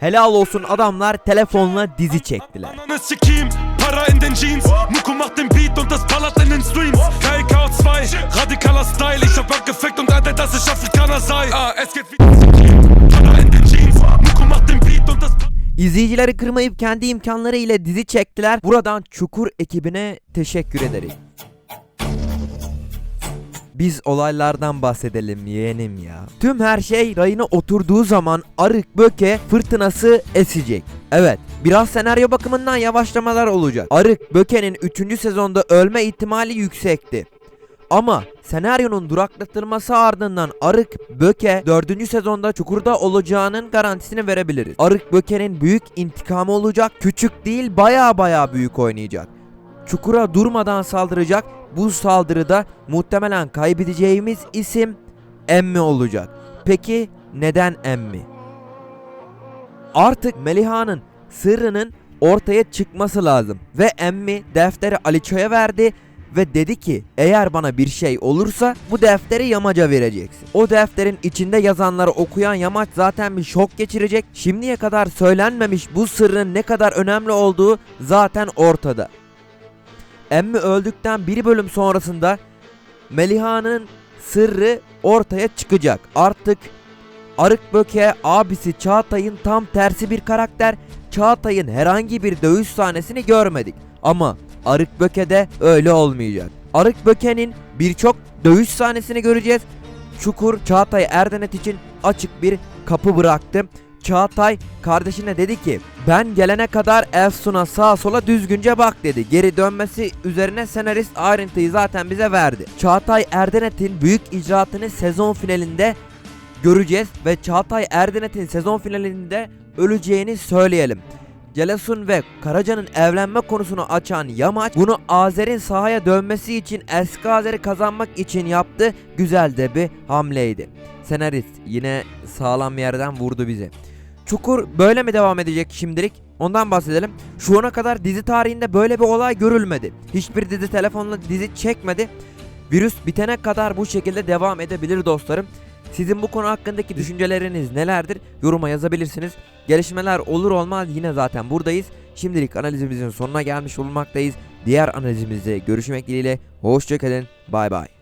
Helal olsun adamlar telefonla dizi çektiler. Para in den Jeans. Muko macht den Beat und das ballert in den Streams. KK2 Radikaler Style. Ich hab abgefickt und Alter, dass ich Afrikaner sei ah, Es geht wie Para in den Jeans. Muko macht den Beat und das İzleyicileri kırmayıp kendi imkanları ile dizi çektiler. Buradan Çukur ekibine teşekkür ederim. Biz olaylardan bahsedelim yeğenim ya. Tüm her şey rayına oturduğu zaman arık böke fırtınası esecek. Evet biraz senaryo bakımından yavaşlamalar olacak. Arık bökenin 3. sezonda ölme ihtimali yüksekti. Ama senaryonun duraklatılması ardından Arık Böke 4. sezonda çukurda olacağının garantisini verebiliriz. Arık Böke'nin büyük intikamı olacak. Küçük değil baya baya büyük oynayacak. Çukura durmadan saldıracak. Bu saldırıda muhtemelen kaybedeceğimiz isim Emmi olacak. Peki neden Emmi? Artık Meliha'nın sırrının ortaya çıkması lazım. Ve Emmi defteri Aliço'ya verdi ve dedi ki eğer bana bir şey olursa bu defteri Yamaca vereceksin. O defterin içinde yazanları okuyan Yamaç zaten bir şok geçirecek. Şimdiye kadar söylenmemiş bu sırrın ne kadar önemli olduğu zaten ortada. Emmi öldükten bir bölüm sonrasında Meliha'nın sırrı ortaya çıkacak. Artık Arık Böke abisi Çağatay'ın tam tersi bir karakter. Çağatay'ın herhangi bir dövüş sahnesini görmedik. Ama Arık Böke'de öyle olmayacak. Arık Böke'nin birçok dövüş sahnesini göreceğiz. Çukur Çağatay Erdenet için açık bir kapı bıraktı. Çağatay kardeşine dedi ki ben gelene kadar Efsun'a sağa sola düzgünce bak dedi. Geri dönmesi üzerine senarist ayrıntıyı zaten bize verdi. Çağatay Erdenet'in büyük icraatını sezon finalinde göreceğiz ve Çağatay Erdenet'in sezon finalinde öleceğini söyleyelim. Celesun ve Karaca'nın evlenme konusunu açan Yamaç bunu Azer'in sahaya dönmesi için eski Azer'i kazanmak için yaptı. Güzel de bir hamleydi. Senarist yine sağlam yerden vurdu bizi. Çukur böyle mi devam edecek şimdilik? Ondan bahsedelim. Şu ana kadar dizi tarihinde böyle bir olay görülmedi. Hiçbir dizi telefonla dizi çekmedi. Virüs bitene kadar bu şekilde devam edebilir dostlarım. Sizin bu konu hakkındaki düşünceleriniz nelerdir? Yoruma yazabilirsiniz. Gelişmeler olur olmaz yine zaten buradayız. Şimdilik analizimizin sonuna gelmiş bulunmaktayız. Diğer analizimizde görüşmek dileğiyle. Hoşçakalın. Bay bay.